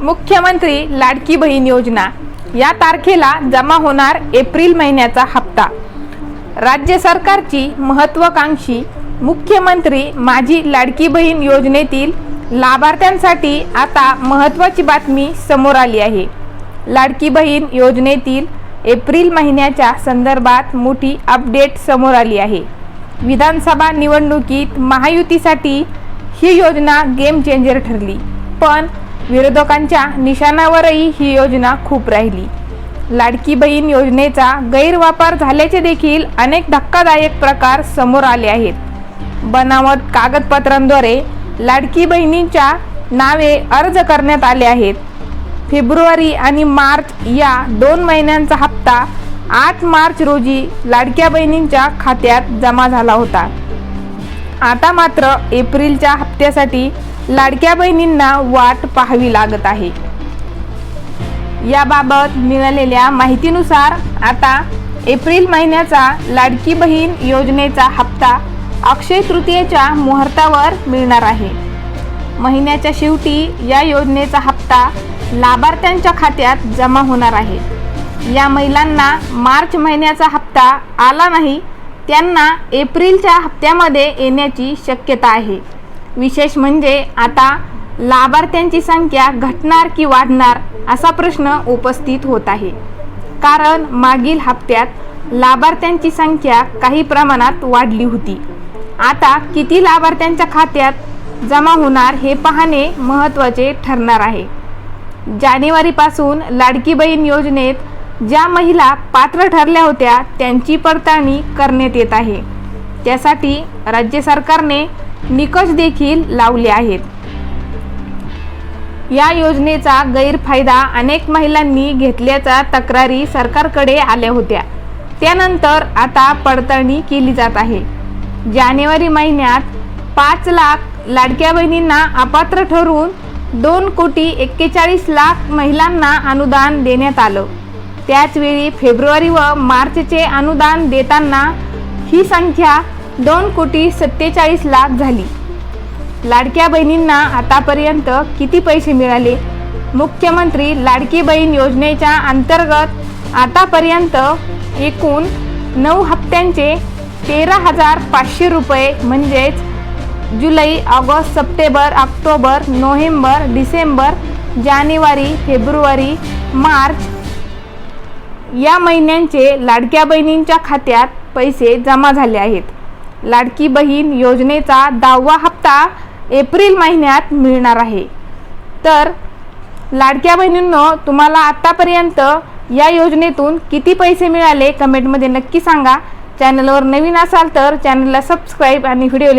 मुख्यमंत्री लाडकी बहीण योजना. या तारखेला जमा होणार एप्रिल महिन्याचा हप्ता. राज्य सरकारची महत्त्वाकांक्षी मुख्यमंत्री माझी लाडकी बहीण योजनेतील लाभार्थ्यांसाठी आता महत्त्वाची बातमी समोर आली आहे. लाडकी बहीण योजनेतील एप्रिल महिन्याच्या संदर्भात मोठी अपडेट समोर आली आहे. विधानसभा निवडणुकीत महायुतीसाठी ही योजना गेम चेंजर ठरली पण विरोधकांच्या निशाणावरही ही योजना खूप राहिली. लाडकी बहीण योजनेचा गैरवापर झाल्याचे देखील अनेक धक्कादायक प्रकार समोर आले आहेत. बनावट कागदपत्रांद्वारे लाडकी बहिणींच्या नावे अर्ज करण्यात आले आहेत. फेब्रुवारी आणि मार्च या दोन महिन्यांचा हप्ता आठ मार्च रोजी लाडक्या बहिणींच्या खात्यात जमा झाला होता. आता मात्र एप्रिलच्या हप्त्यासाठी लाडक्या बहिणींना वाट पाहावी लागत आहे. याबाबत मिळालेल्या माहितीनुसार आता एप्रिल महिन्याचा लाडकी बहीण योजनेचा हप्ता अक्षय तृतीयेच्या मुहूर्तावर मिळणार आहे. महिन्याच्या शेवटी या योजनेचा हप्ता लाभार्थ्यांच्या खात्यात जमा होणार आहे. या महिलांना मार्च महिन्याचा हप्ता आला नाही त्यांना एप्रिलच्या हप्त्यामध्ये येण्याची शक्यता आहे. विशेष म्हणजे आता लाभार्थ्यांची संख्या घटणार की वाढणार असा प्रश्न उपस्थित होत आहे. कारण मागील हप्त्यात लाभार्थ्यांची संख्या काही प्रमाणात वाढली होती. आता किती लाभार्थ्यांच्या खात्यात जमा होणार हे पाहणे महत्त्वाचे ठरणार आहे. जानेवारीपासून लाडकी बहीण योजनेत ज्या महिला पात्र ठरल्या होत्या त्यांची पडताळणी करण्यात येत आहे. त्यासाठी राज्य सरकारने निकष देखील लावले आहेत. या योजनेचा गैरफायदा अनेक महिलांनी घेतल्याच्या तक्रारी सरकारकडे आल्या होत्या. त्यानंतर आता पडताळणी केली जात आहे. जानेवारी महिन्यात पाच लाख लाडक्या बहिणींना अपात्र ठरवून दोन कोटी एक्केचाळीस लाख महिलांना अनुदान देण्यात आलं. त्याचवेळी फेब्रुवारी व मार्चचे अनुदान देताना ही संख्या दोन कोटी सत्तेचाळीस लाख झाली. लाडक्या बहिणींना आतापर्यंत किती पैसे मिळाले? मुख्यमंत्री लाडकी बहीण योजनेच्या अंतर्गत आतापर्यंत एकूण नऊ हप्त्यांचे तेरा हजार पाचशे रुपये म्हणजेच जुलै August September October November December जानेवारी फेब्रुवारी मार्च या महिन्यांचे लाडक्या बहिणींच्या खात्यात पैसे जमा झाले आहेत. लाडकी बहीण योजनेचा दहावा हप्ता एप्रिल महिन्यात मिळणार आहे. तर लाडक्या बहिणींनो तुम्हाला आत्तापर्यंत या योजनेतून किती पैसे मिळाले? कमेंटमध्ये नक्की सांगा. चॅनलवर नवीन असाल तर चॅनलला सबस्क्राईब आणि व्हिडिओ